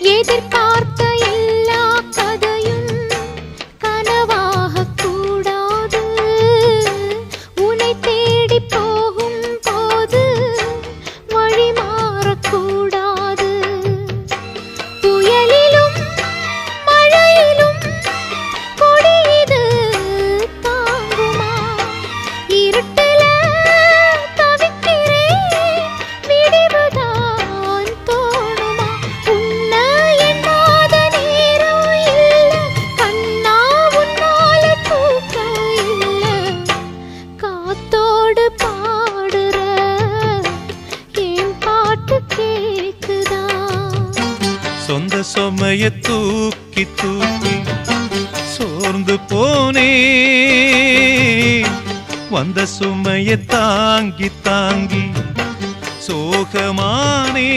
எதிர்ப்பு சொந்த சொமைய தூக்கி தூக்கி சோர்ந்து போனே. வந்த சுமைய தாங்கி தாங்கி சோகமானே.